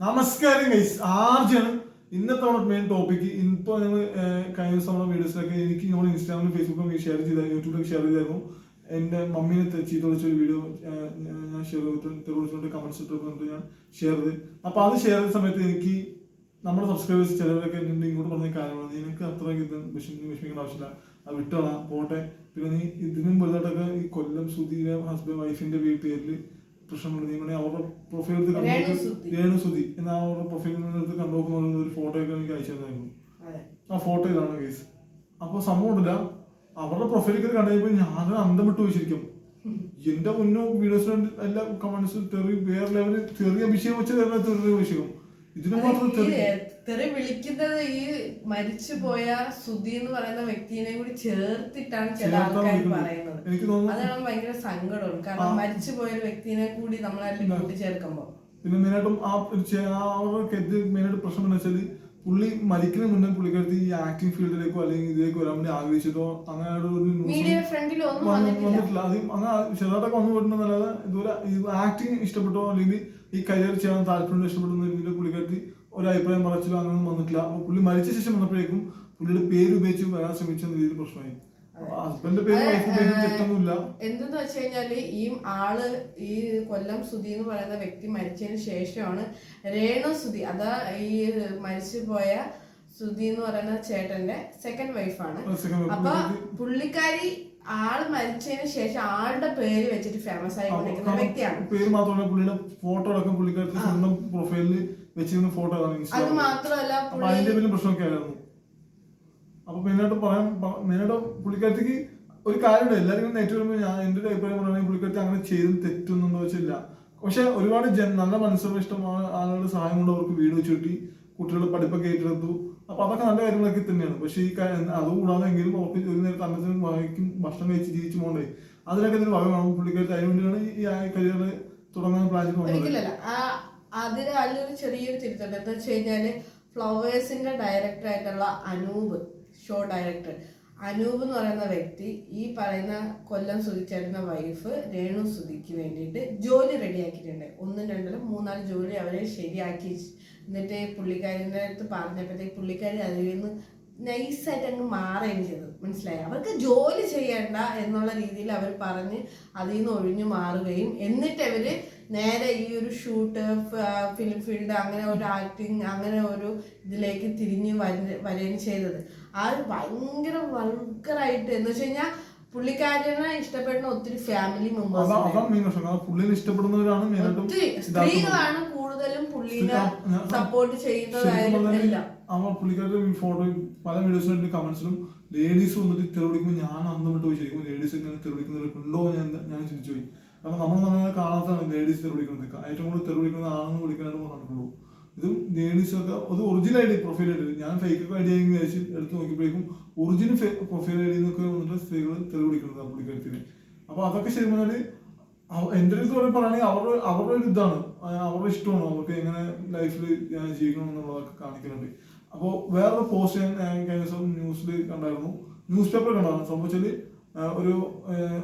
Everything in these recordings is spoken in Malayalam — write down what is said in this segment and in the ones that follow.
നമസ്കാരം ഗൈസ് ആർജാണ് ഇന്നത്തെ നമ്മുടെ മെയിൻ ടോപ്പിക് ഇപ്പോൾ ഞങ്ങൾ കഴിഞ്ഞ ദിവസം നമ്മുടെ വീഡിയോസിലൊക്കെ എനിക്ക് നമ്മൾ ഇൻസ്റ്റാഗ്രാമിലും ഫേസ്ബുക്കിലും ഷെയർ ചെയ്ത യൂട്യൂബിലും ഷെയർ ചെയ്തായിരുന്നു. എന്റെ മമ്മീനെ ചീത്ത വിളിച്ച ഒരു വീഡിയോ ഞാൻ ഷെയർ ചെയ്തിട്ട് വിളിച്ചുകൊണ്ട് കമന്റ്സ് ഇട്ട് ഞാൻ ഷെയർ ചെയ്ത്. അപ്പോൾ അത് ഷെയർ ചെയ്ത സമയത്ത് എനിക്ക് നമ്മുടെ സബ്സ്ക്രൈബേഴ്സ് ചിലവരൊക്കെ എന്നോട് ഇങ്ങോട്ട് പറഞ്ഞ കാര്യമാണ് നിനക്ക് അത്ര ഇത് വിഷമി വിഷമിക്കേണ്ട ആവശ്യമില്ല. അത് വിട്ടോളാം പോട്ടെ. പിന്നെ നീ ഇതിനും വലുതായിട്ടൊക്കെ ഈ കൊല്ലം സുധീര ഹസ്ബൻഡ് വൈഫിന്റെ പേരിൽ പ്രശ്നമുണ്ട്. വേണേ അവരുടെ പ്രൊഫൈൽ എടുത്ത് കണ്ടു രേണു നോക്ക്. സുധി. രേണു സുധി. എന്നാ അവരുടെ പ്രൊഫൈലിൽ നിന്ന് എടുത്ത് കണ്ടു നോക്കുന്ന ഒരു ഫോട്ടോ ഒക്കെ എനിക്ക് അയച്ചു തന്നായിരുന്നു ആ ഫോട്ടോ ഇതാണ് കേസ് അപ്പൊ സംഭവം ഉണ്ടല്ല അവരുടെ പ്രൊഫൈലിൽ കണ്ടു കഴിഞ്ഞപ്പോ ഞാൻ അന്തം വിട്ടു വെച്ചിരിക്കും എന്റെ മുന്നോ വീഡിയോസിൽ എല്ലാ കമന്റ്സും തെറി വേറെ ലെവലിൽ ചെറിയ അഭിഷേകം വെച്ചാൽ ചെറിയ അഭിഷേകം. ഇതിന് മാത്രം ചെറിയ തെറി തെറി വിളിക്കുന്നത് ഈ മരിച്ചു പോയ സുധി എന്ന് പറയുന്ന വ്യക്തിനെ കൂടി ചേർത്തിട്ടാണ് ചില ആൾക്കാർ പറയുന്നത്. അതാണ് ഭയങ്കര സങ്കടം കാരണം മരിച്ചു പോയ ഒരു വ്യക്തിനെ കൂടി നമ്മളായിട്ട്. കൂട്ടിച്ചേർക്കുമ്പോ. പിന്നെ മെയിനായിട്ടും ആ ആ മെയിനായിട്ട് പ്രശ്നം എന്ന് വെച്ചാൽ പുള്ളി മരിക്കുന്ന മുന്നേ പുള്ളിക്കടുത്ത് ഈ ആക്ടിംഗ് ഫീൽഡിലേക്കോ അല്ലെങ്കിൽ ഇതിലേക്ക് വരാൻ വേണ്ടി ആഗ്രഹിച്ചതോ അങ്ങനെ വന്നിട്ടില്ല. അത് അങ്ങനെ ചെറുതായിട്ടൊക്കെ വന്നു പോയിട്ടുണ്ടെന്നല്ലാതെ ഇതുപോലെ ഈ ആക്ടിങ് ഇഷ്ടപ്പെട്ടോ അല്ലെങ്കിൽ ഈ കരിയർ ചെയ്യാൻ താല്പര്യം ഇഷ്ടപ്പെടുന്ന രീതിയിൽ പുള്ളിക്കാരത്തി ഒരു അഭിപ്രായം പറച്ചിലോ അങ്ങനെയൊന്നും വന്നിട്ടില്ല. അപ്പൊ പുള്ളി മരിച്ച ശേഷം വന്നപ്പോഴേക്കും പുള്ളിയുടെ പേര് ഉപയോഗിച്ച് വരാൻ ശ്രമിച്ച രീതിയിൽ പ്രശ്നമായി. എന്തെന്ന് വെച്ച് കഴിഞ്ഞാൽ ഈ ആൾ ഈ കൊല്ലം സുധി എന്ന് പറയുന്ന വ്യക്തി മരിച്ചതിന് ശേഷമാണ് രേണു സുധി അതാ ഈ മരിച്ചു പോയ സുധി എന്ന് പറയുന്ന ചേട്ടന്റെ സെക്കൻഡ് വൈഫാണ്. അപ്പൊ പുള്ളിക്കാരി ആൾ മരിച്ചതിന് ശേഷം ആളുടെ പേര് വെച്ചിട്ട് ഫേമസ് ആയിക്കൊണ്ടിരിക്കുന്ന വ്യക്തിയാണ്. പേര് മാത്രമല്ല പുള്ളിയുടെ ഫോട്ടോ അടക്കം പുള്ളിക്കാരി സ്വന്തം പ്രൊഫൈലിൽ വെച്ചിരുന്ന ഫോട്ടോ അത് മാത്രമല്ല അപ്പൊ അതിന്റെ വലിയ പ്രശ്നമൊക്കെ ആയിരുന്നു. അപ്പൊ മെയിനായിട്ട് പറയാൻ മെയിനായിട്ട് പുള്ളിക്കാരത്തേക്ക് ഒരു കാര്യമുണ്ട്. എല്ലാവരും നെറ്റ് വരുമ്പോൾ ഞാൻ എന്റെ ഒരു അഭിപ്രായം പറയുകയാണെങ്കിൽ പുള്ളിക്കാരത്തി അങ്ങനെ ചെയ്ത് തെറ്റൊന്നും വെച്ചില്ല. പക്ഷെ ഒരുപാട് ജൻ നല്ല മനസ്സിലുള്ള ഇഷ്ടമാണ് ആളുകളുടെ സഹായം കൊണ്ട് അവർക്ക് വീട് കിട്ടി കുട്ടികളുടെ പഠിപ്പൊക്കെ ഏറ്റെടുത്തു. അപ്പൊ അതൊക്കെ നല്ല കാര്യങ്ങളൊക്കെ തന്നെയാണ്. പക്ഷെ ഈ അതുകൂടാതെ എങ്കിലും അവർക്ക് ഒരു നേരത്തെ അന്നത്തിന് വായിക്കും ഭക്ഷണം കഴിച്ച് ജീവിച്ചു പോകണ്ടേ? അതിനൊക്കെ ഇതിന് വക വേണം പുള്ളിക്കാരത്തി അതിനുവേണ്ടിയാണ് ഈ കരിയർ തുടങ്ങാൻ പ്ലാൻ ചെയ്ത് ആ അതിന് അതിലൊരു ചെറിയൊരു തിരുത്തുണ്ട് എന്താ വെച്ച് ഫ്ലവേഴ്സിന്റെ ഡയറക്ടർ ആയിട്ടുള്ള അനൂപ് ഷോ ഡയറക്ടർ അനൂപ് എന്ന് പറയുന്ന വ്യക്തി ഈ പറയുന്ന കൊല്ലം സുധിച്ചായിരുന്ന വൈഫ് രേണു സുധിക്ക് വേണ്ടിയിട്ട് ജോലി റെഡിയാക്കിയിട്ടുണ്ട് ഒന്നും രണ്ടിലും മൂന്നാൽ ജോലി അവരെ ശരിയാക്കി. എന്നിട്ട് പുള്ളിക്കാരിന്റെ അടുത്ത് പറഞ്ഞപ്പോഴത്തേക്ക് പുള്ളിക്കാരി അതിൽ നിന്ന് നൈസായിട്ട് അങ്ങ് മാറുകയും ചെയ്തു മനസ്സിലായി? അവർക്ക് ജോലി ചെയ്യണ്ട എന്നുള്ള രീതിയിൽ അവർ പറഞ്ഞ് അതിൽ നിന്ന് ഒഴിഞ്ഞു മാറുകയും എന്നിട്ട് അവർ നേരെ ഈ ഒരു ഷൂട്ട് ഫിലിം ഫീൽഡ് അങ്ങനെ ഒരു ആക്ടിങ് അങ്ങനെ ഒരു ഇതിലേക്ക് തിരിഞ്ഞ് വരുകയും ചെയ്തത്. ആ ഒരു ഭയങ്കര വൾക്കറായിട്ട് എന്ന് വെച്ച് കഴിഞ്ഞാൽ പുള്ളിക്കാരനെ ഇഷ്ടപ്പെടുന്ന ഒത്തിരി ഫാമിലി മെമ്പേഴ്സ് ഇഷ്ടപ്പെടുന്നവരാണ് ഒത്തിരി സ്ത്രീകളാണ് കൂടുതലും പുള്ളിനെ സപ്പോർട്ട് ചെയ്യുന്നതായാലും പുള്ളിക്കാരുടെ ഫോട്ടോ പല വീഡിയോസിലും കമന്റ്സിലും ലേഡീസ് വന്നിട്ട് തെളിവിക്കുമ്പോൾ ഞാൻ അന്ന് വിട്ട് പോയി ശരിക്കും ലേഡീസ് ഇങ്ങനെ തെളിവിക്കുന്നവരുണ്ടോ ഞാൻ ഞാൻ ചിന്തിച്ചു പോയി. കാരണം നമ്മൾ നമ്മളെ കാണാത്തതാണ് ലേഡീസ് തെളിവിക്കുന്നത് ഏറ്റവും കൂടുതൽ തെറി വിളിക്കുന്ന ആണെന്ന് വിളിക്കാനായിട്ട് ഇതും ലേഡീസ് ഒക്കെ അത് original I D profile I D ഞാൻ ഫേക്ക് ഐ ഡി വിചാരിച്ച് എടുത്ത് നോക്കിയപ്പോഴേക്കും ഒറിജിനൽ പ്രൊഫൈൽ ഐ ഡി എന്നൊക്കെ വന്നിട്ട് സ്ത്രീകൾ തെളിവിക്കുന്നത് പുള്ളിക്കാരത്തിന് അപ്പൊ അതൊക്കെ ശരി പറഞ്ഞാൽ അവ- എന്റെ അടുത്ത് പറയാൻ പറയുകയാണെങ്കിൽ അവരുടെ അവരുടെ ഒരു ഇതാണ്. അവരുടെ ഇഷ്ടമാണ് അവർക്ക് എങ്ങനെ ലൈഫിൽ ഞാൻ ജീവിക്കണം എന്നുള്ളതൊക്കെ കാണിക്കുന്നുണ്ട്. അപ്പോൾ വേറൊരു പോസ്റ്റ് ഞാൻ കഴിഞ്ഞ ദിവസം ന്യൂസിൽ കണ്ടായിരുന്നു. ന്യൂസ് പേപ്പർ കണ്ടായിരുന്നു. സംഭവിച്ചാൽ ആ, ഒരു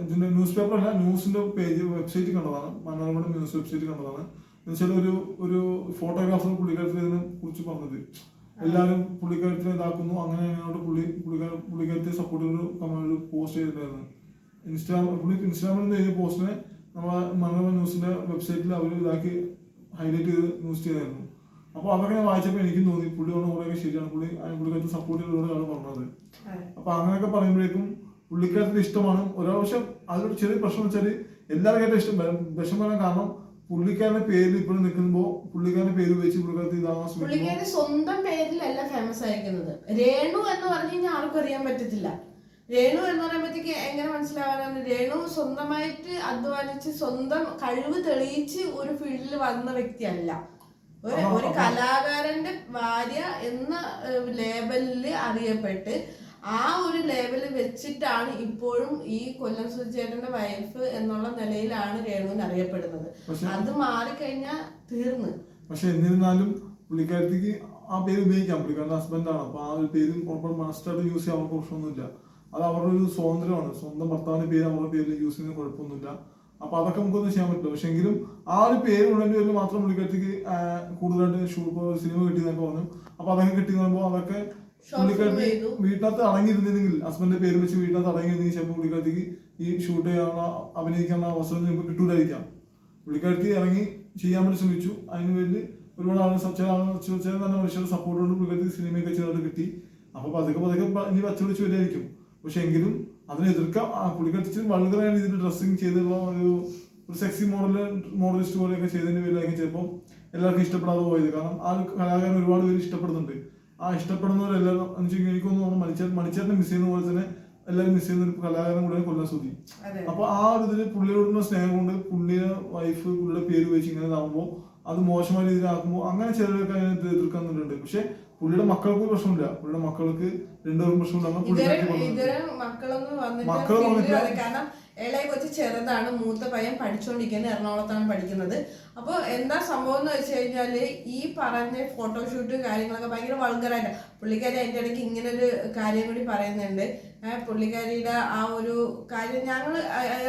ഇതിന്റെ ന്യൂസ് പേപ്പർ അല്ല ന്യൂസിന്റെ പേജ് വെബ്സൈറ്റ് കണ്ടതാണ്. മനോരമയുടെ ന്യൂസ് വെബ്സൈറ്റ് കണ്ടതാണ്. എന്നുവെച്ചാൽ ഒരു ഒരു ഫോട്ടോഗ്രാഫർ പുള്ളിക്കാരത്തിൽ ഇതിനെ കുറിച്ച് പറഞ്ഞത്. എല്ലാവരും പുള്ളിക്കാരത്തിനെ ഇതാക്കുന്നു. അങ്ങനെ അങ്ങോട്ട് പുള്ളി പുള്ളിക്കാരത്തെ സപ്പോർട്ട് ഒരു കമന്റ് പോസ്റ്റ് ചെയ്തിട്ടുണ്ടായിരുന്നു. ഇൻസ്റ്റാഗ്രാം പുള്ളി ഇൻസ്റ്റാഗ്രാമിൽ നിന്ന് എഴുതിയ പോസ്റ്റിനെ നമ്മളെ മനോരമ ന്യൂസിന്റെ വെബ്സൈറ്റിൽ അവർ ഇതാക്കി ഹൈലൈറ്റ് ചെയ്ത് ന്യൂസ് ചെയ്തായിരുന്നു. അപ്പോൾ അതൊക്കെ വായിച്ചപ്പോൾ എനിക്കും തോന്നി. പുള്ളി പറഞ്ഞ കുറേയൊക്കെ ശരിയാണ്. പുള്ളി അതിന് പുള്ളിക്കാരത്തെ സപ്പോർട്ട് ചെയ്തതാണ് പറഞ്ഞത്. അതെ. അപ്പൊ അങ്ങനെയൊക്കെ പറയുമ്പോഴേക്കും പുള്ളിക്കാരത്തിന്റെ ഇഷ്ടമാണ്. ഒരാൾ പക്ഷെ അതിലൊരു ചെറിയ പ്രശ്നം വെച്ചാൽ എല്ലാവർക്കും ഇഷ്ടം. വിഷം വരാൻ കാരണം പുള്ളിക്കാരന്റെ പേരിൽ ഇപ്പോഴും നിൽക്കുമ്പോൾ പുള്ളിക്കാരന്റെ പേര് ഉപയോഗിച്ച് പുള്ളിക്കാരത്തി ഇതാവാൻ പുള്ളിക്കാരൻ പുള്ളിക്കാരി സ്വന്തം പേരിലല്ല ഫേമസ് ആയിരിക്കുന്നത്. രേണു എന്ന് പറഞ്ഞു കഴിഞ്ഞാൽ ആർക്കും അറിയാൻ പറ്റത്തില്ല. രേണു എന്ന് പറയുമ്പോഴത്തേക്ക് എങ്ങനെ മനസ്സിലാവാനാണ്? രേണു സ്വന്തമായിട്ട് അധ്വാനിച്ച് സ്വന്തം കഴിവ് തെളിയിച്ച് ഒരു ഫീൽഡിൽ വന്ന വ്യക്തിയല്ല. ഒരു ഒരു കലാകാരന്റെ ഭാര്യ എന്ന ലേബലിൽ അറിയപ്പെട്ട് ആ ഒരു ലെവൽ വെച്ചിട്ടാണ് ഇപ്പോഴും ഈ കൊല്ലം സുചേട്ടന്റെ വൈഫ് എന്നുള്ള നിലയിലാണ് രേണുവിന് അറിയപ്പെടുന്നത്. അത് മാറിക്കഴിഞ്ഞാൽ തീർന്ന്. പക്ഷെ എന്നിരുന്നാലും പുള്ളിക്കാരത്തിക്ക് ആ പേര് ഉപയോഗിക്കാം പുള്ളിക്കാരന്റെ ഹസ്ബൻഡാണ് അപ്പൊ ആ ഒരു പേര് മാസ്റ്റർ യൂസ് ചെയ്യാൻ അവർക്ക് പ്രശ്നമൊന്നുമില്ല. അത് അവരുടെ ഒരു സ്വാതന്ത്ര്യമാണ്. സ്വന്തം ഭർത്താവിന്റെ പേര് അവരുടെ പേരിൽ യൂസ് ചെയ്യുന്ന കുഴപ്പമൊന്നുമില്ല. അപ്പൊ അതൊക്കെ നമുക്കൊന്നും ചെയ്യാൻ പറ്റില്ല. പക്ഷെ എങ്കിലും ആ ഒരു പേര് ഉടനെ പേരിൽ മാത്രം പുള്ളിക്കാരത്തേക്ക് കൂടുതലായിട്ട് ഷൂ സിനിമ കിട്ടിയെന്നൊക്കെ പറഞ്ഞു. അപ്പൊ അതൊക്കെ കിട്ടിയെന്ന് പറയുമ്പോൾ അതൊക്കെ പുള്ളിക്കാരത്തി. വീട്ടിനകത്ത് അടങ്ങിയിരുന്നെങ്കിൽ ഹസ്ബൻഡിന്റെ പേര് വെച്ച് വീട്ടിനകത്ത് അടങ്ങിയിരുന്നെങ്കിൽ ചിലപ്പോൾ പുള്ളിക്കാരത്തേക്ക് ഈ ഷൂട്ട് ചെയ്യാനുള്ള അഭിനയിക്കാനുള്ള അവസരം ചിലപ്പോൾ കിട്ടൂലായിരിക്കാം. പുള്ളിക്കാരത്തി ഇറങ്ങി ചെയ്യാൻ വേണ്ടി ശ്രമിച്ചു. അതിന് വേണ്ടി ഒരുപാട് ആളുകൾ ചില ചില നല്ല മനുഷ്യരുടെ സപ്പോർട്ട് കൊണ്ട് പുള്ളിക്കാരത്തി സിനിമയൊക്കെ ചെയ്തിട്ട് കിട്ടി. അപ്പോൾ പതുക്കെ പതുക്കെ ഇനി വച്ചുപിടിച്ച് വരികയായിരിക്കും. പക്ഷെ എങ്കിലും അതിനെ എതിർക്കാം. ആ പുള്ളിക്കാരത്തി വൾഗറായ രീതിയിൽ ഡ്രസ്സിങ് ചെയ്തുള്ള ഒരു ഒരു സെക്സി മോഡൽ മോഡലിസ്റ്റ് പോലെയൊക്കെ ചെയ്തതിന്റെ പേരിലായിരിക്കും ചിലപ്പോൾ എല്ലാവർക്കും ഇഷ്ടപ്പെടാതെ പോയത്. കാരണം ആ കലാകാരൻ ഒരുപാട് പേര് ഇഷ്ടപ്പെടുന്നുണ്ട്. ആ ഇഷ്ടപ്പെടുന്നവരെല്ലാവരും എനിക്കൊന്നും മണിച്ചേട്ടൻ മണിച്ചേട്ടനെ മിസ് ചെയ്യുന്ന പോലെ തന്നെ എല്ലാവരും മിസ് ചെയ്യുന്ന ഒരു കലാകാരൻ കൂടെ കൊല്ലം സുധി അപ്പൊ ആ ഒരു ഇതിൽ പുള്ളിയോടുള്ള സ്നേഹം കൊണ്ട് പുള്ളിയുടെ വൈഫ് പുള്ളിയുടെ പേര് വെച്ച് ഇങ്ങനെ ഇതാകുമ്പോൾ അത് മോശമായ രീതിയിലാക്കുമ്പോൾ അങ്ങനെ ചിലരൊക്കെ അതിനെ എതിർക്കുന്നുണ്ട് പക്ഷെ പുള്ളിയുടെ മക്കൾക്ക് പ്രശ്നമില്ല. പുള്ളിയുടെ മക്കൾക്ക് രണ്ടുപേർക്കും പ്രശ്നമില്ല മക്കൾ വന്നിട്ടില്ല. ഇളയ കൊച്ചു ചെറുതാണ് മൂത്ത പയ്യൻ പഠിച്ചുകൊണ്ടിരിക്കുന്നത് എറണാകുളത്താണ് പഠിക്കുന്നത്. അപ്പോൾ എന്താ സംഭവം എന്ന് വെച്ച് കഴിഞ്ഞാൽ ഈ പറഞ്ഞ ഫോട്ടോഷൂട്ട് കാര്യങ്ങളൊക്കെ ഭയങ്കര വൾഗറായിട്ട് പുള്ളിക്കാരി അതിന്റെ ഇടയ്ക്ക് ഇങ്ങനെ ഒരു കാര്യം കൂടി പറയുന്നുണ്ട്. പുള്ളിക്കാരിയുടെ ആ ഒരു കാര്യം ഞങ്ങൾ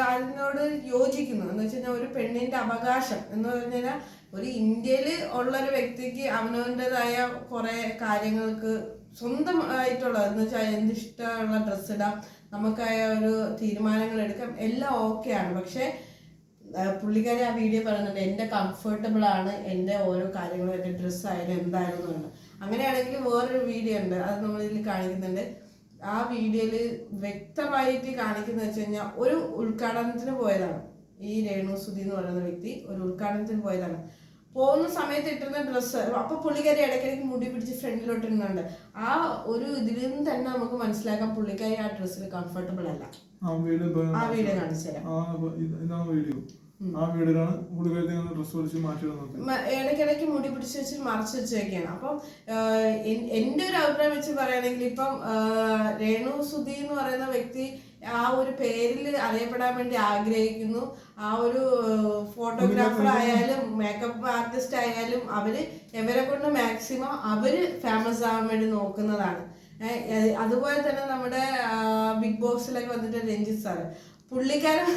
അതിനോട് യോജിക്കുന്നു. എന്ന് വെച്ച് കഴിഞ്ഞാൽ ഒരു പെണ്ണിന്റെ അവകാശം എന്ന് പറഞ്ഞു കഴിഞ്ഞാൽ ഒരു ഇന്ത്യയിൽ ഉള്ള ഒരു വ്യക്തിക്ക് അവനവന്റെതായ കുറേ കാര്യങ്ങൾക്ക് സ്വന്തം ആയിട്ടുള്ള എന്ന് വെച്ചാൽ എന്തിഷ്ടമുള്ള ഡ്രസ്സ് ഇടാം നമുക്കായ ഒരു തീരുമാനങ്ങൾ എടുക്കാം. എല്ലാം ഓക്കെയാണ് പക്ഷേ പുള്ളിക്കാരി ആ വീഡിയോ പറയുന്നുണ്ട് എന്റെ കംഫർട്ടബിൾ ആണ് എന്റെ ഓരോ കാര്യങ്ങളും എന്റെ ഡ്രസ്സ് ആയാലും എന്തായാലും എന്നുണ്ട് അങ്ങനെയാണെങ്കിൽ വേറൊരു വീഡിയോ ഉണ്ട്. അത് നമ്മൾ ഇതിൽ കാണിക്കുന്നുണ്ട്. ആ വീഡിയോയിൽ വ്യക്തമായിട്ട് കാണിക്കുന്ന വെച്ച് കഴിഞ്ഞാൽ ഒരു ഉദ്ഘാടനത്തിന് പോയതാണ്. ഈ രേണു സുധി എന്ന് പറയുന്ന വ്യക്തി ഒരു ഉദ്ഘാടനത്തിന് പോയതാണ്. പോകുന്ന സമയത്ത് ഇട്ടിരുന്ന ഡ്രസ്സ് അപ്പൊ പുള്ളിക്കാരി ഇടയ്ക്കിടയ്ക്ക് മുടി പിടിച്ച് ഫ്രണ്ടിലോട്ട് ഇടുന്നുണ്ട് ആ ഒരു ഇതിൽ നിന്ന് തന്നെ നമുക്ക് മനസ്സിലാക്കാം പുള്ളിക്കാരി ആ ഡ്രസ്സിൽ കംഫർട്ടബിൾ അല്ല. ആ വീഡിയോ കാണിച്ചു തരാം. ആ വീഡിയോയിലാണ് പുള്ളിക്കാരത്തി ഡ്രസ് വലിച്ച് മാറ്റിയിടാൻ നോക്കി മ- ഇടയ്ക്കിടയ്ക്ക് മുടി പിടിച്ച് വെച്ച് മറച്ച് വെച്ചൊക്കെയാണ് അപ്പം എന്റെ ഒരു അഭിപ്രായം വെച്ച് പറയുകയാണെങ്കിൽ ഇപ്പം രേണു സുധി എന്ന് പറയുന്ന വ്യക്തി ആ ഒരു പേരിൽ അറിയപ്പെടാൻ വേണ്ടി ആഗ്രഹിക്കുന്നു. ആ ഒരു ഫോട്ടോഗ്രാഫർ ആയാലും മേക്കപ്പ് ആർട്ടിസ്റ്റ് ആയാലും അവർ ഇവരെ കൊണ്ട് മാക്സിമം അവർ ഫേമസ് ആവാൻ വേണ്ടി നോക്കുന്നതാണ്. അതുപോലെ തന്നെ നമ്മുടെ ബിഗ് ബോസിലൊക്കെ വന്നിട്ട് രഞ്ജിത്ത് സാറ്. പുള്ളിക്കാരൻ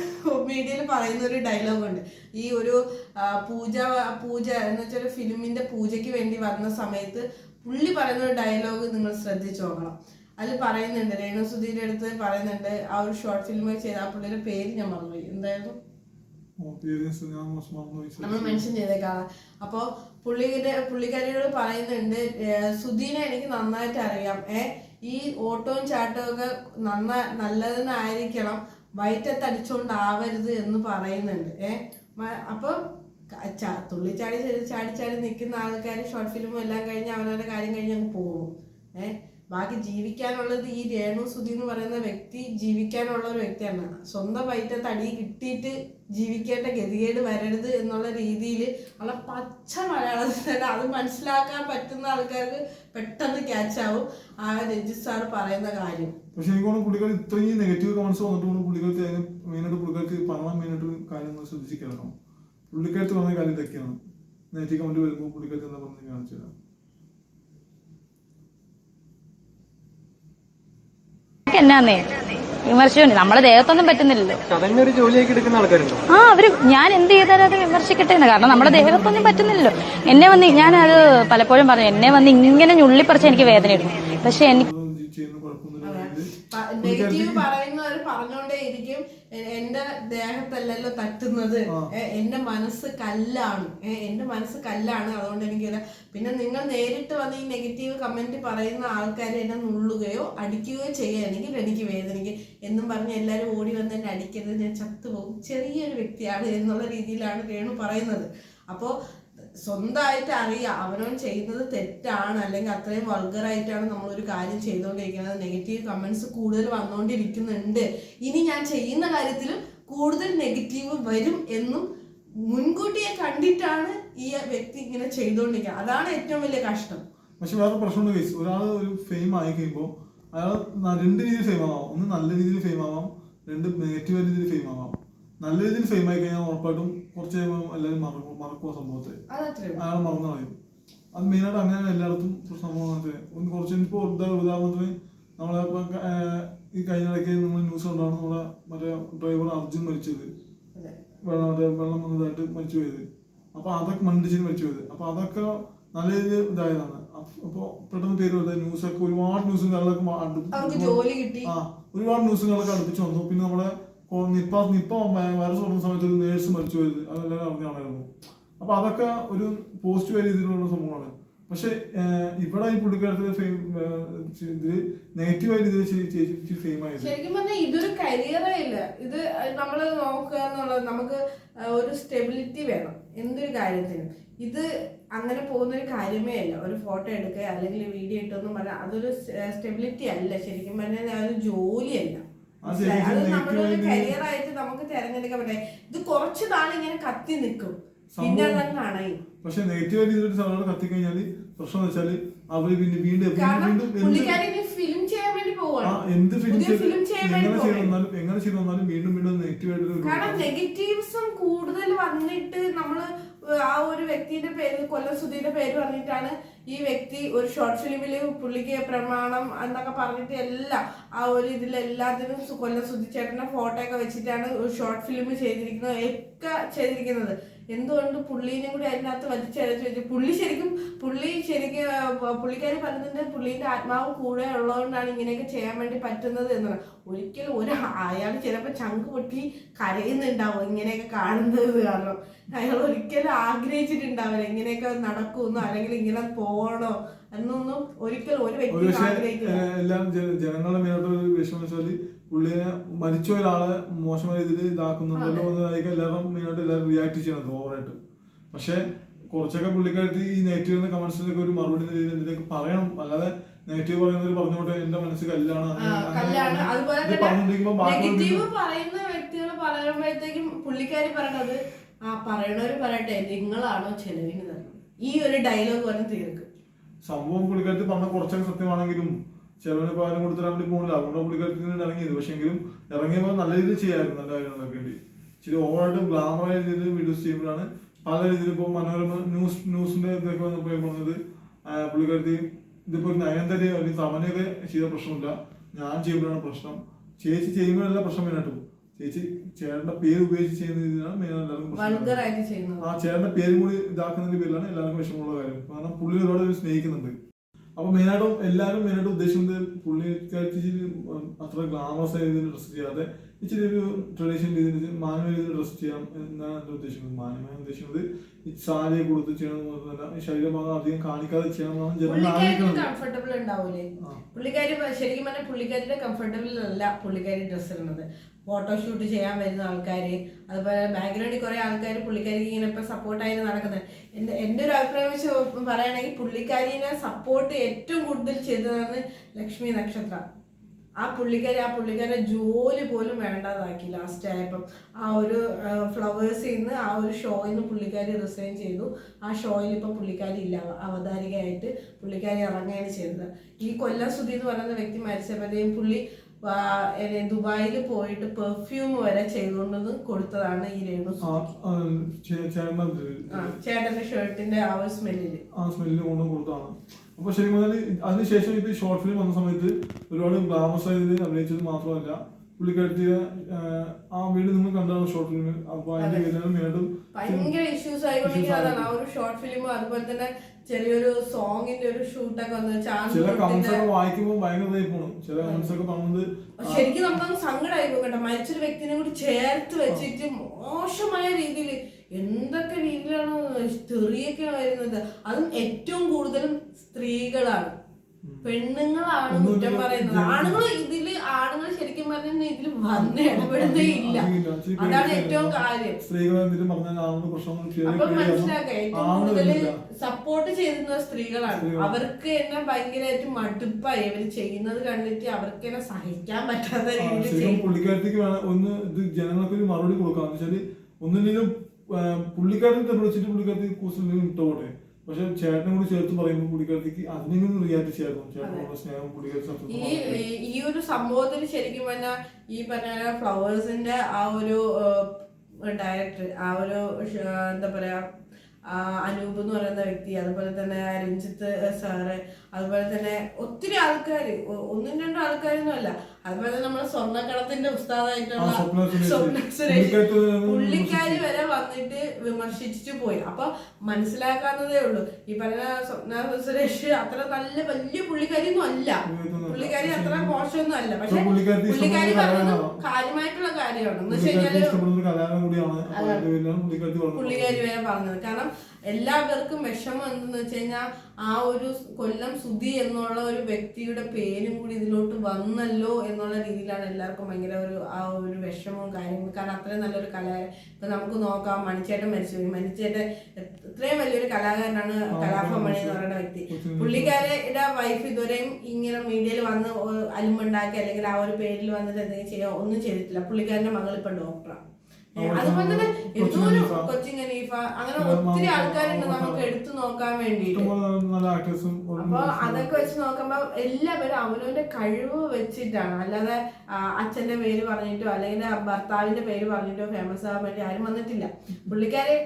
മീഡിയയിൽ പറയുന്ന ഒരു ഡയലോഗ് ഉണ്ട്. ഈ ഒരു പൂജ പൂജ എന്ന് വെച്ചാൽ ഫിലിമിന്റെ പൂജയ്ക്ക് വേണ്ടി വന്ന സമയത്ത് പുള്ളി പറയുന്ന ഒരു ഡയലോഗ് നിങ്ങൾ ശ്രദ്ധിച്ചു നോക്കണം. അതിൽ പറയുന്നുണ്ട് രേണു സുധീരുടെ അടുത്ത് പറയുന്നുണ്ട് ആ ഒരു ഷോർട്ട് ഫിലിം ചെയ്ത ആ പുള്ളിയുടെ പേര് ഞാൻ മറന്നുപോയി എന്തായിരുന്നു? നമ്മൾ മെൻഷൻ ചെയ്തേക്കാം അപ്പോൾ പുള്ളിയുടെ പുള്ളിക്കാരിയോട് പറയുന്നുണ്ട് ഏഹ് സുധീനെ എനിക്ക് നന്നായിട്ട് അറിയാം. ഏ ഈ ഓട്ടവും ചാട്ടവും ഒക്കെ നന്ന നല്ലതിനായിരിക്കണം വയറ്റത്ത് അടിച്ചോണ്ടാവരുത് എന്ന് പറയുന്നുണ്ട്. ഏ അപ്പൊ തുള്ളിച്ചാടി ചാടി ചാടി ചാടി നിൽക്കുന്ന ആൾക്കാർ ഷോർട്ട് ഫിലിമും എല്ലാം കഴിഞ്ഞ് അവനവന്റെ കാര്യം കഴിഞ്ഞ് അങ്ങ് പോകും. ഏ ബാക്കി ജീവിക്കാനുള്ളത് ഈ രേണു സുധി എന്ന് പറയുന്ന വ്യക്തി ജീവിക്കാനുള്ള ഒരു വ്യക്തിയാണ്. സ്വന്തം വയറ്റ തടി കിട്ടിയിട്ട് ജീവിക്കേണ്ട ഗതികേട് വരരുത് എന്നുള്ള രീതിയിൽ ഉള്ള പച്ച മലയാളത്തിൽ തന്നെ അത് മനസ്സിലാക്കാൻ പറ്റുന്ന ആൾക്കാർക്ക് പെട്ടെന്ന് ക്യാച്ച് ആവും. ആ രജിത് സാർ പറയുന്ന കാര്യം. പക്ഷെ എനിക്ക് പുള്ളിക്കാരി ഇത്രയും നെഗറ്റീവ് കമന്റ്സ് വന്നിട്ട് പുള്ളികൾക്ക് മെയിനായിട്ട് പുള്ളികൾക്ക് പറഞ്ഞ മെയിനായിട്ട് കാര്യം ശ്രദ്ധിച്ച് കേൾക്കണം. പുള്ളിക്കാരത്ത് പറഞ്ഞ കാര്യം ഇതൊക്കെയാണ്. നെഗറ്റീവ് കമന്റ് വരുമ്പോൾ പുള്ളിക്കാരത്ത് എന്താ പറഞ്ഞു കാണിച്ചു തരാം എന്നാന്നേ? വിമർശനം നമ്മളെ ദേഹത്തൊന്നും പറ്റുന്നില്ലല്ലോ. ആ അവർ ഞാൻ എന്ത് ചെയ്താലും അത് വിമർശിക്കട്ടെ എന്ന് കാരണം നമ്മുടെ ദേഹത്തൊന്നും പറ്റുന്നില്ലല്ലോ. എന്നെ വന്ന് ഞാനത് പലപ്പോഴും പറഞ്ഞു. എന്നെ വന്ന് ഇങ്ങനെ ഞുള്ളിപ്പറിച്ച് എനിക്ക് വേദന ഇടുന്നു പക്ഷെ എനിക്ക് അതൊന്നും ചെയ്യുന്ന കുഴപ്പമൊന്നുമില്ല ഇത് നെഗറ്റീവ് പറയുന്നവർ പറഞ്ഞോണ്ടേ ഇരിക്കും എ- എന്റെ ദേഹത്തല്ലല്ലോ തട്ടുന്നത്. എന്റെ മനസ്സ് കല്ലാണ്. എന്റെ മനസ്സ് കല്ലാണ് അതുകൊണ്ട് എനിക്ക് പിന്നെ നിങ്ങൾ നേരിട്ട് വന്ന് ഈ നെഗറ്റീവ് കമന്റ് പറയുന്ന ആൾക്കാരെ എന്നെ നുള്ളുകയോ അടിക്കുകയോ ചെയ്യുകയാണെങ്കിൽ എനിക്ക് വേദനിക്കും. എന്നും പറഞ്ഞ് എല്ലാവരും ഓടി വന്ന് എന്നെ അടിക്കരുത്. ഞാൻ ചത്തുപോകും. ചെറിയൊരു വ്യക്തിയാണ് എന്നുള്ള രീതിയിലാണ് രേണു പറയുന്നത്. അപ്പോൾ സ്വന്തമായിട്ട് അറിയാം അവനവൻ ചെയ്യുന്നത് തെറ്റാണ് അല്ലെങ്കിൽ അത്രയും വൾഗറായിട്ടാണ് നമ്മളൊരു കാര്യം ചെയ്തുകൊണ്ടിരിക്കുന്നത്. നെഗറ്റീവ് കമൻസ് കൂടുതൽ വന്നുകൊണ്ടിരിക്കുന്നുണ്ട്. ഇനി ഞാൻ ചെയ്യുന്ന കാര്യത്തിലും കൂടുതൽ നെഗറ്റീവ് വരും എന്നും മുൻകൂട്ടിയെ കണ്ടിട്ടാണ് ഈ വ്യക്തി ഇങ്ങനെ ചെയ്തുകൊണ്ടിരിക്കുക അതാണ് ഏറ്റവും വലിയ കഷ്ടം. പക്ഷെ വേറെ പ്രശ്നമുണ്ട് ഒരാൾ ഒരു ഫെയിം ആയി കഴിയുമ്പോൾ അയാൾ രണ്ട് രീതിയിൽ ഫെയിം ആവാം. ഒന്ന് നല്ല രീതിയിൽ ഫെയിം ആവാം രണ്ട് നെഗറ്റീവ് രീതിയിൽ ഫെയിം ആവാം. നല്ല രീതിയിൽ ഫെയിം ആയി കഴിഞ്ഞാൽ ഉറപ്പായിട്ടും കുറച്ച് കഴിയുമ്പോൾ എല്ലാവരും മറക്കും മറക്കുക സംഭവത്തെ. അയാൾ മറന്നു കളയും അത് മെയിനായിട്ട് അങ്ങനെ എല്ലായിടത്തും സംഭവം ഒന്ന് കുറച്ച് ഇപ്പോൾ ഉദാഹരണത്തിന് നമ്മളെ ഈ കഴിഞ്ഞ ഇടയ്ക്ക് നമ്മൾ ന്യൂസ് ഉണ്ടാണ് നമ്മുടെ മറ്റേ ഡ്രൈവർ അർജുൻ മരിച്ചത്. വെള്ളം മറ്റേ വെള്ളം വന്നതായിട്ട് മരിച്ചു പോയത്. അപ്പോൾ അതൊക്കെ മണ്ണിടിച്ചിന് മരിച്ചു പോയത്. അപ്പോൾ അതൊക്കെ നല്ല രീതിയിൽ ഇതായതാണ്. അപ്പോൾ അപ്പൊ പെട്ടെന്ന് പേര് വരുന്നത് ന്യൂസൊക്കെ ഒരുപാട് ന്യൂസും കാര്യങ്ങളൊക്കെ അടുപ്പിച്ചു ആ ഒരുപാട് ന്യൂസുകളൊക്കെ അടുപ്പിച്ച് വന്നു. പിന്നെ നമ്മുടെ കൊ- നിപ്പ നിപ്പ വൈറസ് തുടങ്ങുന്ന സമയത്ത് ഒരു നേഴ്സ് മരിച്ചു പോയത്. അതെല്ലാം അറിഞ്ഞാണായിരുന്നു. അപ്പൊ അതൊക്കെ ഒരു പോസ്റ്റ് പോസിറ്റീവ് രീതിയിലുള്ള സംഭവമാണ്. പക്ഷെ ഇവിടെ ഈ പുള്ളിക്കാരത്തിന്റെ ഫെയിം ഇതിൽ നെഗറ്റീവായ രീതിയിൽ ചേച്ചി ഫെയിം ആയത്. ശരിക്കും പറഞ്ഞാൽ ഇതൊരു കരിയറേ ഇല്ല ഇത് നമ്മൾ നോക്കുക എന്നുള്ളത് നമുക്ക് ഒരു സ്റ്റെബിലിറ്റി വേണം. എന്തൊരു കാര്യത്തിനും. ഇത് അങ്ങനെ പോകുന്ന ഒരു കാര്യമേ അല്ല. ഒരു ഫോട്ടോ എടുക്കുക അല്ലെങ്കിൽ വീഡിയോ ഇട്ടൊന്നും പറഞ്ഞാൽ അതൊരു സ്റ്റെബിലിറ്റി അല്ല. ശരിക്കും പറഞ്ഞാൽ അതൊരു ജോലിയല്ല. അത് കരിയർ ആയിട്ട് നമുക്ക് തിരഞ്ഞെടുക്കാൻ ഇത് കുറച്ച് നാൾ ഇങ്ങനെ കത്തി നിൽക്കും പിന്നെ സംഭവം- അതങ്ങ് അണയും. പക്ഷെ നെഗറ്റീവ് സാധനം കത്തിക്കഴിഞ്ഞാൽ പ്രശ്നം വെച്ചാൽ അവർ പിന്നെ വീണ്ടും ഫിലിം ചെയ്യാൻ വേണ്ടി പോവാണ്. എന്ത് ഫിലിം ചെയ്യാൻ എങ്ങനെ. വന്നാലും എങ്ങനെ ചെയ്തു വന്നാലും വീണ്ടും വീണ്ടും നെഗറ്റീവ് ആയിട്ട് കാരണം നെഗറ്റീവ്സും കൂടുതൽ വന്നിട്ട് നമ്മൾ ആ ഒരു വ്യക്തിയുടെ പേര് കൊല്ലം സുധീന്റെ പേര് പറഞ്ഞിട്ടാണ് ഈ വ്യക്തി ഒരു ഷോർട്ട് ഫിലിമിൽ പുള്ളിക്ക് പ്രമാണം എന്നൊക്കെ പറഞ്ഞിട്ട് എല്ലാം ആ ഒരു ഇതിലെല്ലാത്തിനും കൊല്ലം സുധിച്ചേട്ടന്റെ ഫോട്ടോ ഒക്കെ വെച്ചിട്ടാണ് ഒരു ഷോർട്ട് ഫിലിം ചെയ്തിരിക്കുന്നത് ഒക്കെ ചെയ്തിരിക്കുന്നത്. എന്തുകൊണ്ട് പുള്ളീനെ കൂടി അതിനകത്ത് വലിച്ചഴച്ച് വെച്ചു? പുള്ളി ശരിക്കും പുള്ളി ശരിക്കും പുള്ളിക്കാരി പറയുന്നുണ്ട് പുള്ളീന്റെ ആത്മാവ് കൂടെ ഉള്ളതുകൊണ്ടാണ് ഇങ്ങനെയൊക്കെ ചെയ്യാൻ വേണ്ടി പറ്റുന്നത് എന്നാണ് ഒരിക്കലും ഒരു അയാൾ ചിലപ്പോൾ ചങ്ക് പൊട്ടി കരയുന്നുണ്ടാവും ഇങ്ങനെയൊക്കെ കാണുന്നത് കാരണം. അയാൾ ഒരിക്കലും ആഗ്രഹിച്ചിട്ടുണ്ടാവില്ല ഇങ്ങനെയൊക്കെ നടക്കുമെന്നോ അല്ലെങ്കിൽ ഇങ്ങനെ പോകണോ എന്നൊന്നും ഒരിക്കലും ഒരു വ്യക്തി ആഗ്രഹിക്കില്ല. എല്ലാം ജന- ജനങ്ങളുടെ ഒരു പുള്ളിയെ മരിച്ച ഒരാളെ മോശമായ രീതിയിൽ ഇതാക്കുന്നുണ്ടല്ലോ എന്നതായിരിക്കും എല്ലാവരും മെയിനായിട്ട് എല്ലാവരും റിയാക്ട് ചെയ്യണത് ഓവറായിട്ട് പക്ഷെ കുറച്ചൊക്കെ പുള്ളിക്കാരത്തി ഈ നെഗറ്റീവ് കമന്റ്സിലൊക്കെ ഒരു മറുപടി രീതിയിൽ എന്തെങ്കിലും പറയണം. അല്ലാതെ നെഗറ്റീവ് പറയുന്നവർ പറഞ്ഞോട്ടെ എന്റെ മനസ്സ് കല്ലാണ്. നെഗറ്റീവ് പറയുന്ന വ്യക്തികൾ പറയുമ്പോഴത്തേക്കും പുള്ളിക്കാരി പറയണത് ആ പറയണവര് പറയട്ടെ നിങ്ങളാണോ ചെലവിന് തരണം ഈ ഒരു ഡയലോഗ് പറഞ്ഞ് തീർക്കും. സംഭവം പുള്ളിക്കാരത്തി പറഞ്ഞ കുറച്ചൊക്കെ സത്യമാണെങ്കിലും ചെലവിന് പകരം കൊടുത്തിടാൻ വേണ്ടി പോകുന്നില്ല അതുകൊണ്ട് പുള്ളിക്കാരത്തിൽ നിന്ന് ഇറങ്ങിയത്. പക്ഷെ എങ്കിലും ഇറങ്ങിയപ്പോൾ നല്ല രീതിയിൽ ചെയ്യായിരുന്നു നല്ല കാര്യങ്ങളൊക്കെ വേണ്ടി. ഇച്ചിരി ഓവറായിട്ട് ഗ്ലാമറായ രീതിയിൽ വീഡിയോസ് ചെയ്യുമ്പോഴാണ് പല രീതിയിൽ ഇപ്പോൾ മനോരമ ന്യൂസ് ന്യൂസിന്റെ ഇതൊക്കെ വന്നപ്പോൾ പറഞ്ഞത് പുള്ളിക്കാരത്തി ഇതിപ്പോ ഒരു അല്ലെങ്കിൽ തവനയൊക്കെ ചെയ്ത പ്രശ്നമില്ല. ഞാൻ ചെയ്യുമ്പോഴാണ് പ്രശ്നം. ചേച്ചി ചെയ്യുമ്പോഴല്ല പ്രശ്നം മെയിനായിട്ടും ചേച്ചി ചേട്ടന്റെ പേര് ഉപയോഗിച്ച് ചെയ്യുന്ന രീതിയിലാണ് മെയിൻ എല്ലാവർക്കും ആ ചേട്ടന്റെ പേര് കൂടി ഇതാക്കുന്നതിന്റെ പേരിലാണ് എല്ലാവർക്കും വിഷമമുള്ള കാര്യം. കാരണം പുള്ളി ഒരുപാട് സ്നേഹിക്കുന്നുണ്ട്. അപ്പൊ മെയിനായിട്ടും എല്ലാവരും മെയിനായിട്ട് ഉദ്ദേശിക്കുന്നത് പുള്ളിക്കാർക്ക് ഇച്ചിരി അത്ര ഗ്ലാമറസ് ആയ രീതിയിൽ ഡ്രസ് ചെയ്യാതെ ഇച്ചിരി ഒരു ട്രഡീഷണൽ രീതിയിൽ മാന്യമായ രീതിയിൽ ഡ്രസ് ചെയ്യാം എന്നാണ് എന്റെ ഉദ്ദേശിക്കുന്നത്. മാന്യമായ ഉദ്ദേശിക്കുന്നത് ഈ സാരി കൊടുത്ത് ചെയ്യണമെന്നല്ല ഈ ശരീരഭാഗം അധികം കാണിക്കാതെ ചെയ്യണം കംഫർട്ടബിൾ ഉണ്ടാവൂലേ? പുള്ളിക്കാരി ശരിക്കും പറഞ്ഞാൽ പുള്ളിക്കാരിയുടെ കംഫർട്ടബിൾ അല്ല പുള്ളിക്കാരി ഡ്രസ്സ് ഇടുന്നത്. ഫോട്ടോഷൂട്ട് ചെയ്യാൻ വരുന്ന ആൾക്കാർ അതുപോലെ ബാക്ക്ഗ്രൗണ്ടിൽ കുറേ ആൾക്കാർ പുള്ളിക്കാരിക്ക് ഇങ്ങനെ ഇപ്പം സപ്പോർട്ടായി നടക്കുന്നത് എന്റെ എന്റെ ഒരു അഭിപ്രായം വെച്ച് പറയുകയാണെങ്കിൽ പുള്ളിക്കാരിനെ സപ്പോർട്ട് ഏറ്റവും കൂടുതൽ ചെയ്തതാണ് ലക്ഷ്മി നക്ഷത്ര. ആ പുള്ളിക്കാരി ആ പുള്ളിക്കാരെ ജോലി പോലും വേണ്ടാതാക്കി ലാസ്റ്റ് ആയപ്പം. ആ ഒരു ഫ്ലവേഴ്സിൽ നിന്ന് ആ ഒരു ഷോയിൽ നിന്ന് പുള്ളിക്കാരി റിസൈൻ ചെയ്തു. ആ ഷോയിൽ ഇപ്പം പുള്ളിക്കാരി ഇല്ല അവ- അവതാരികയായിട്ട് പുള്ളിക്കാരി ഇറങ്ങുകയാണ് ചെയ്തത് ഈ കൊല്ലം സുധി എന്ന് പറയുന്ന വ്യക്തി മരിച്ചപ്പോഴത്തേക്കും പുള്ളി ദുബായിൽ പോയിട്ട് പെർഫ്യൂം വരെ ചെയ്തുകൊണ്ടത് കൊടുത്തതാണ് ഈ രേണു ചേട്ടന്റെ ഷർട്ടിന്റെ ആ ഒരു സ്മെല്ലിൽ ആ സ്മെല്ലിന് കൊണ്ടു കൊടുത്താണ്. അപ്പൊ ശരിക്കും പറഞ്ഞാൽ അതിനുശേഷം ഇപ്പൊ ഷോർട്ട് ഫിലിം വന്ന സമയത്ത് ഒരുപാട് ഗ്ലാമസ് ആയത് അഭിനയിച്ചത് മാത്രമല്ല പുള്ളിക്കാരത്തിയ ആ വീട് നിങ്ങൾ കണ്ടാണ് ഷോർട്ട് ഫിലിം അപ്പൊ അതിന്റെ ഭയങ്കര ഇഷ്യൂസ് ആയിക്കൊണ്ടിരിക്കുന്നതാണ് ആ ഒരു ഷോർട്ട് ഫിലിമും അതുപോലെ തന്നെ ചെറിയൊരു സോങ്ങിന്റെ ഒരു ഷൂട്ടൊക്കെ വന്ന് ചില കമന്റ്സ് ചാൻസ് ഒക്കെ വായിക്കുമ്പോൾ ഭയങ്കര പോണു. ചില കമന്റ്സ് ഒക്കെ പറഞ്ഞത് ശരിക്കും നമ്മൾ സങ്കടമായി കേട്ടോ. മരിച്ചൊരു വ്യക്തിനെ കൂടി ചേർത്ത് വെച്ചിട്ട് മോശമായ രീതിയിൽ എന്തൊക്കെ രീതിയിലാണ് തെറിയൊക്കെ വരുന്നത്. അതും ഏറ്റവും കൂടുതലും സ്ത്രീകളാണ്. പെണ്ണുങ്ങളാണ് കുറ്റം പറയുന്നത്. ആണുങ്ങൾ ഇതിൽ ആണുങ്ങൾ ശരിക്കും പറഞ്ഞാൽ ഇതിൽ വന്ന് ഇടപെടുന്നേ ഇല്ല. അതാണ് ഏറ്റവും കാര്യം. അപ്പൊ മനസ്സിലാക്കുക ഏറ്റവും കൂടുതൽ സപ്പോർട്ട് ചെയ്യുന്നത് സ്ത്രീകളാണ്. അവർക്ക് എന്നെ ഭയങ്കരമായിട്ട് മടുപ്പായി. ഇവർ ചെയ്യുന്നത് കണ്ടിട്ട് അവർക്ക് എന്നെ സഹിക്കാൻ പറ്റാത്ത രീതിയിൽ പുള്ളിക്കാരത്തേക്ക് ഒന്ന് ഇത് ജനങ്ങൾക്ക് ഒരു മറുപടി കൊടുക്കാം. ഒന്നിനും പുള്ളിക്കാരത്തെ തെളിവിച്ചിട്ട് പുള്ളിക്കാരത്തേക്ക് കൂസലും ഇട്ടോട്ടെ പക്ഷെ ചേട്ടനെ കൂടി ചേർത്ത് പറയുമ്പോൾ പുള്ളിക്കാരത്തേക്ക് അതിനെങ്കിലും റിയാക്ട് ചെയ്യായിരുന്നു ചേട്ടനോട് സ്നേഹം പുള്ളിക്കാരി ഈ ഒരു സംഭവത്തിൽ ശരിക്കും പറഞ്ഞാൽ ഈ പറഞ്ഞ ഫ്ലവേഴ്സിന്റെ ആ ഒരു ഡയറക്ടർ ആ ഒരു എന്താ പറയാ അനൂപ് എന്ന് പറയുന്ന വ്യക്തി അതുപോലെ തന്നെ രഞ്ജിത്ത് സാറ് അതുപോലെ തന്നെ ഒത്തിരി ആൾക്കാർ ഒന്നും രണ്ടും ആൾക്കാരൊന്നും അല്ല അതുപോലെ നമ്മുടെ സ്വർണക്കടത്തിന്റെ ഉസ്താദായിട്ടുള്ള സ്വപ്ന സുരേഷ്. പുള്ളിക്കാരി വരെ വന്നിട്ട് വിമർശിച്ചിട്ട് പോയി. അപ്പൊ മനസ്സിലാക്കാവുന്നതേ ഉള്ളൂ. ഈ പറഞ്ഞ സ്വപ്ന സുരേഷ് അത്ര നല്ല വലിയ പുള്ളിക്കാരിയൊന്നും അല്ല. പുള്ളിക്കാരി അത്ര മോശമൊന്നും അല്ല. പക്ഷെ പുള്ളിക്കാരി പറഞ്ഞത് കാര്യമായിട്ടുള്ള കാര്യമാണ്. എന്ന് വെച്ച് കഴിഞ്ഞാൽ പുള്ളിക്കാരി വരെ പറഞ്ഞത്. കാരണം എല്ലാവർക്കും വിഷമം എന്തെന്ന് വെച്ച് കഴിഞ്ഞാൽ ആ ഒരു കൊല്ലം സുധി എന്നുള്ള ഒരു വ്യക്തിയുടെ പേരും കൂടി ഇതിലോട്ട് വന്നല്ലോ എന്നുള്ള രീതിയിലാണ് എല്ലാവർക്കും ഭയങ്കര ഒരു ആ ഒരു വിഷമവും കാര്യങ്ങളും. കാരണം അത്രയും നല്ലൊരു കലാകാരൻ. ഇപ്പൊ നമുക്ക് നോക്കാം മണിച്ചേട്ടൻ മരിച്ചു. മണിച്ചേട്ടൻ ഇത്രയും വലിയൊരു കലാകാരനാണ് കലാഭവൻ മണി എന്ന് പറയുന്ന വ്യക്തി. പുള്ളിക്കാരുടെ വൈഫ് ഇതുവരെയും ഇങ്ങനെ മീഡിയയിൽ വന്ന് അലുമുണ്ടാക്കി അല്ലെങ്കിൽ ആ ഒരു പേരിൽ വന്നിട്ട് എന്തെങ്കിലും ചെയ്യുക ഒന്നും ചെയ്തിട്ടില്ല. പുള്ളിക്കാരന്റെ മകൾ ഇപ്പൊ ഡോക്ടറാണ് അതുപോലെ തന്നെ എന്തോ ഒരു കൊച്ചിൻ ഖലീഫ അങ്ങനെ ഒത്തിരി ആൾക്കാരുണ്ട് നമുക്ക് എടുത്തു നോക്കാൻ വേണ്ടിയിട്ട്. അപ്പൊ അതൊക്കെ വെച്ച് നോക്കുമ്പോ എല്ലാവരും അവനവന്റെ കഴിവ് വെച്ചിട്ടാണ്. അല്ലാതെ അച്ഛന്റെ പേര് പറഞ്ഞിട്ടോ അല്ലെങ്കിൽ ഭർത്താവിന്റെ പേര് പറഞ്ഞിട്ടോ ഫേമസ് ആവാൻ വേണ്ടി ആരും വന്നിട്ടില്ല. പുള്ളിക്കാര്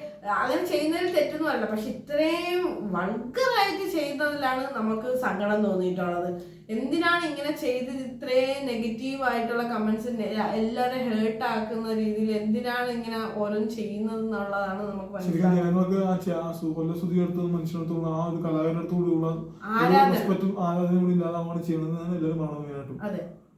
അങ്ങനെ ചെയ്യുന്നതിൽ തെറ്റൊന്നും അല്ല. പക്ഷെ ഇത്രയും വൾഗറായിട്ട് ചെയ്യുന്നതിലാണ് നമുക്ക് സങ്കടം തോന്നിയിട്ടുള്ളത്. എന്തിനാണ് ഇങ്ങനെ ചെയ്ത് ഇത്രയും നെഗറ്റീവ് ആയിട്ടുള്ള കമന്റ്സ് എല്ലാവരും ഹേർട്ട് ആക്കുന്ന രീതിയിൽ എന്തിനാണ് ഇങ്ങനെ ഓരോന്ന് ചെയ്യുന്നത് എന്നുള്ളതാണ് നമുക്ക് മനസ്സിലാക്കുന്നത്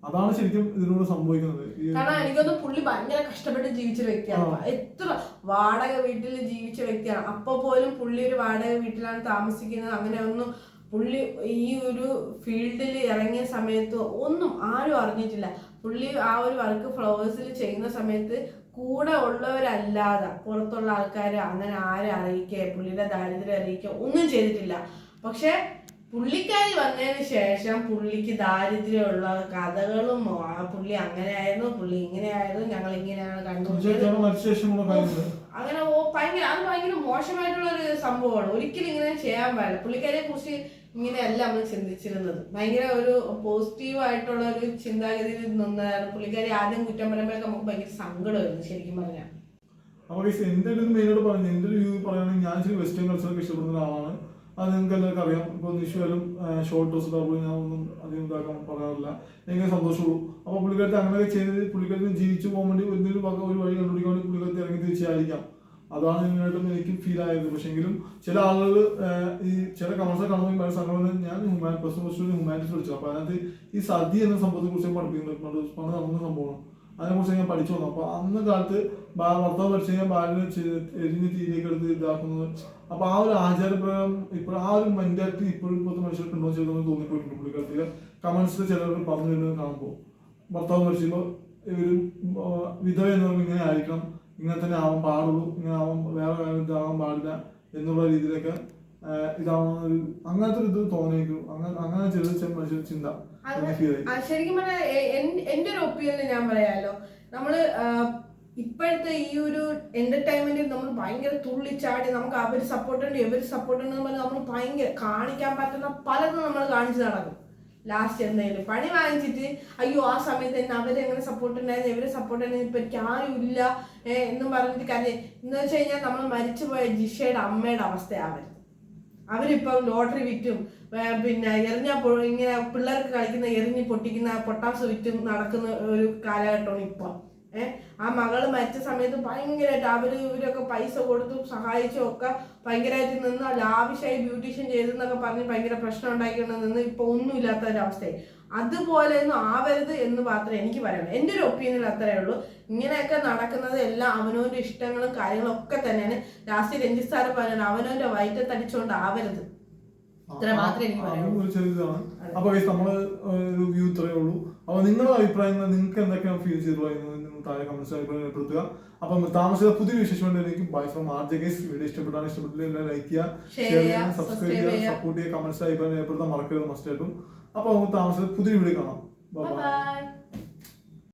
അതാണ് ശരിക്കും ഇതിനോട് സംഭവിക്കുന്നത്. കാരണം എനിക്കൊന്ന് പുള്ളി ഭയങ്കര കഷ്ടപ്പെട്ട് ജീവിച്ച വ്യക്തിയാണ്. എത്ര വാടക വീട്ടിൽ ജീവിച്ച വ്യക്തിയാണ്. അപ്പൊ പോലും പുള്ളി ഒരു വാടക വീട്ടിലാണ് താമസിക്കുന്നത്. അങ്ങനെ ഒന്നും പുള്ളി ഈ ഒരു ഫീൽഡിൽ ഇറങ്ങിയ സമയത്ത് ഒന്നും ആരും അറിഞ്ഞിട്ടില്ല. പുള്ളി ആ ഒരു വർക്ക് ഫ്ലവേഴ്സിൽ ചെയ്യുന്ന സമയത്ത് കൂടെ ഉള്ളവരല്ലാതെ പുറത്തുള്ള ആൾക്കാർ അങ്ങനെ ആരെ അറിയിക്കുക പുള്ളിയുടെ ദാരിദ്ര്യം അറിയിക്കുക ഒന്നും ചെയ്തിട്ടില്ല. പക്ഷെ പുള്ളിക്കാരി വന്നതിന് ശേഷം പുള്ളിക്ക് ദാരിദ്ര്യമുള്ള കഥകളും പുള്ളി അങ്ങനെയായിരുന്നു പുള്ളി ഇങ്ങനെയായിരുന്നു ഞങ്ങൾ ഇങ്ങനെയാണ് കണ്ടു അങ്ങനെ ഭയങ്കര അത് ഭയങ്കര മോശമായിട്ടുള്ള ഒരു സംഭവമാണ്. ഒരിക്കലും ഇങ്ങനെ ചെയ്യാൻ പാടില്ല. പുള്ളിക്കാരെ കുറിച്ച് ഇങ്ങനെയല്ല നമ്മൾ ചിന്തിച്ചിരുന്നത്. ഭയങ്കര ഒരു പോസിറ്റീവ് ആയിട്ടുള്ള ഒരു ചിന്താഗതിയിൽ നിന്നതാണ് പുള്ളിക്കാരി ആദ്യം കുറ്റം പറയുമ്പോഴൊക്കെ നമുക്ക് ഭയങ്കര സങ്കടമായിരുന്നു ശരിക്കും പറഞ്ഞാൽ. അപ്പോൾ എന്റെ ഒരു മെയിനോട് പറഞ്ഞു എന്റെ ഒരു വ്യൂ പറയുകയാണെങ്കിൽ ഞാൻ ഇച്ചിരി വെസ്റ്റേൺ കൾച്ചറൊക്കെ ഇഷ്ടപ്പെടുന്ന ഒരാളാണ്. അത് നിങ്ങൾക്ക് എല്ലാവർക്കും അറിയാം. ഇപ്പോൾ നിഷുവാലും ഷോർട്ട് ഡ്രസ് ഞാൻ ഒന്നും അധികം ഇതാക്കാൻ പറയാറില്ല. എനിക്ക് സന്തോഷമുള്ളൂ. അപ്പോൾ പുള്ളിക്കാരത്തെ അങ്ങനെയൊക്കെ ചെയ്ത് പുള്ളിക്കാരത്തിന് ജീവിച്ചു പോകാൻ വേണ്ടി എന്തെങ്കിലും ഒരു വഴി കണ്ടുപിടിക്കാൻ വേണ്ടി പുള്ളിക്കാരത്തെ ഇറങ്ങി തിരിച്ചായിരിക്കാം അതാണ് മെയിനായിട്ടും എനിക്ക് ഫീൽ ആയത്. പക്ഷെങ്കിലും ചില ആളുകൾ ഈ ചില കമൻസ് കാണുമ്പോൾ ഭയങ്കര സംഘടന ഞാൻ ഹ്യൂമാൻ പ്ലസ് പ്ലസ് ഹ്യൂമാനിറ്റീസ് പഠിച്ചു. അപ്പോൾ അതിനകത്ത് ഈ സദ്യ എന്ന സംഭവത്തെ കുറിച്ച് പഠിപ്പിക്കുന്നുണ്ട് പണ്ട് നടന്ന സംഭവമാണ്. അതിനെക്കുറിച്ച് ഞാൻ പഠിച്ചു വന്നു. അപ്പോൾ അന്ന് കാലത്ത് ഭർത്താവ് പഠിച്ചു കഴിഞ്ഞാൽ ഭാര്യ എരിഞ്ഞ് തീയിലേക്ക് എടുത്ത് ഇതാക്കുന്നത് അപ്പൊ ആ ഒരു ആചാരപ്രകാരം ഇപ്പോൾ ആ ഒരു മെന്റാലിറ്റി ഇപ്പോഴും ഇപ്പോഴത്തെ മനുഷ്യർക്ക് ഉണ്ടോ ചെയ്തെന്ന് തോന്നിപ്പോയിട്ടുണ്ട്. പുള്ളിക്കാലത്തിൽ കമൻസിൽ ചിലർ പറഞ്ഞു വരുന്നത് കാണുമ്പോൾ. ഭർത്താവ് പഠിച്ചപ്പോൾ ഇവർ വിധവ എന്ന് പറയുമ്പോൾ ഇങ്ങനെ ആയിരിക്കണം. ഇങ്ങനെ തന്നെ ആവാൻ പാടുള്ളൂ ഇങ്ങനെ ആവാൻ വേറെ ഇതാവാൻ പാടില്ല എന്നുള്ള രീതിയിലൊക്കെ ഇതാവുന്ന ഒരു അങ്ങനത്തെ ഒരു ഇത് തോന്നിയിരിക്കും അങ്ങനെ അങ്ങനെ ചെറിയ മനുഷ്യ ചിന്ത ശരിക്കും പറഞ്ഞാൽ എന്റെ ഒരു ഒപ്പീനിയൻ ഞാൻ പറയാലോ. നമ്മൾ ഇപ്പോഴത്തെ ഈ ഒരു എന്റർടൈൻമെന്റിൽ നമ്മൾ ഭയങ്കര തുള്ളിച്ചാടി നമുക്ക് അവർ സപ്പോർട്ട് ഉണ്ട് ഇവർ സപ്പോർട്ട് ഉണ്ട് പറഞ്ഞ് നമ്മൾ ഭയങ്കര കാണിക്കാൻ പറ്റുന്ന പലതും നമ്മൾ കാണിച്ചു നടക്കും. ലാസ്റ്റ് എന്തെങ്കിലും പണി വാങ്ങിച്ചിട്ട് അയ്യോ ആ സമയത്ത് തന്നെ അവരെങ്ങനെ സപ്പോർട്ട് ഉണ്ടായിരുന്നു ഇവരെ സപ്പോർട്ട് ഉണ്ടായിരുന്നു ഇപ്പൊ എനിക്ക് ആരും ഇല്ല എന്നും പറഞ്ഞിട്ട് കാര്യം. എന്ന് വെച്ച് കഴിഞ്ഞാൽ നമ്മൾ മരിച്ചുപോയ ജിഷയുടെ അമ്മയുടെ അവസ്ഥയാവരുത്. അവരിപ്പം ലോട്ടറി വിറ്റും പിന്നെ എറിഞ്ഞ ഇങ്ങനെ പിള്ളേർക്ക് കളിക്കുന്ന എറിഞ്ഞ് പൊട്ടിക്കുന്ന പൊട്ടാസ് വിറ്റും നടക്കുന്ന ഒരു കാലഘട്ടമാണ് ഇപ്പം. ഏഹ് ആ മകൾ മരിച്ച സമയത്ത് ഭയങ്കരമായിട്ട് അവർ ഇവരൊക്കെ പൈസ കൊടുത്തു സഹായിച്ചും ഒക്കെ ഭയങ്കരമായിട്ട് നിന്ന് ലാവിഷായി ബ്യൂട്ടീഷ്യൻ ചെയ്തെന്നൊക്കെ പറഞ്ഞ് ഭയങ്കര പ്രശ്നം ഉണ്ടാക്കിക്കൊണ്ട് നിന്ന് ഇപ്പൊ ഒന്നുമില്ലാത്ത ഒരവസ്ഥയായി അതുപോലെ ഒന്നും ആവരുത് എന്ന് മാത്രമേ എനിക്ക് പറയാനുള്ളൂ. എന്റെ ഒരു ഒപ്പീനിയൻ അത്രേ ഉള്ളൂ. ഇങ്ങനെയൊക്കെ നടക്കുന്നത് എല്ലാം അവനോന്റെ ഇഷ്ടങ്ങളും കാര്യങ്ങളും ഒക്കെ തന്നെയാണ്. ലാസ്റ്റ് രഞ്ജിത് സാറ് പറയുന്നത് വയറ്റ വയറ്റത്തടിച്ചുകൊണ്ട് ആവരുത്. ഇത്ര മാത്രമേ എനിക്ക് അപ്പൊ നമ്മൾ ഇത്രയേ ഉള്ളൂ. അപ്പൊ നിങ്ങളുടെ അഭിപ്രായങ്ങൾ നിങ്ങൾക്ക് എന്തൊക്കെയാണ് ഫീൽ ചെയ്തിട്ടുള്ളത് താഴെ കമൻസ് ഏർപ്പെടുത്തുക രേഖപ്പെടുത്തുക അപ്പം താമസിച്ച പുതിയ വിശേഷം വേണ്ടിയിരിക്കും ബൈ ഫ്രം ആർ ജെ ഗേസ്. വീഡിയോ ഇഷ്ടപ്പെട്ടാണ് ഇഷ്ടപ്പെട്ടില്ല ലൈക്ക് ചെയ്യുക ഷെയർ ചെയ്യുക, സബ്സ്ക്രൈബ് ചെയ്യുക. സപ്പോർട്ട് ചെയ്യുക കമൻസ് രേഖപ്പെടുത്താൻ മറക്കരുത് മസ്റ്റ് ആയിട്ടും. അപ്പൊ നമുക്ക് താമസിച്ച പുതിയ വീഡിയോ കാണാം. ബൈ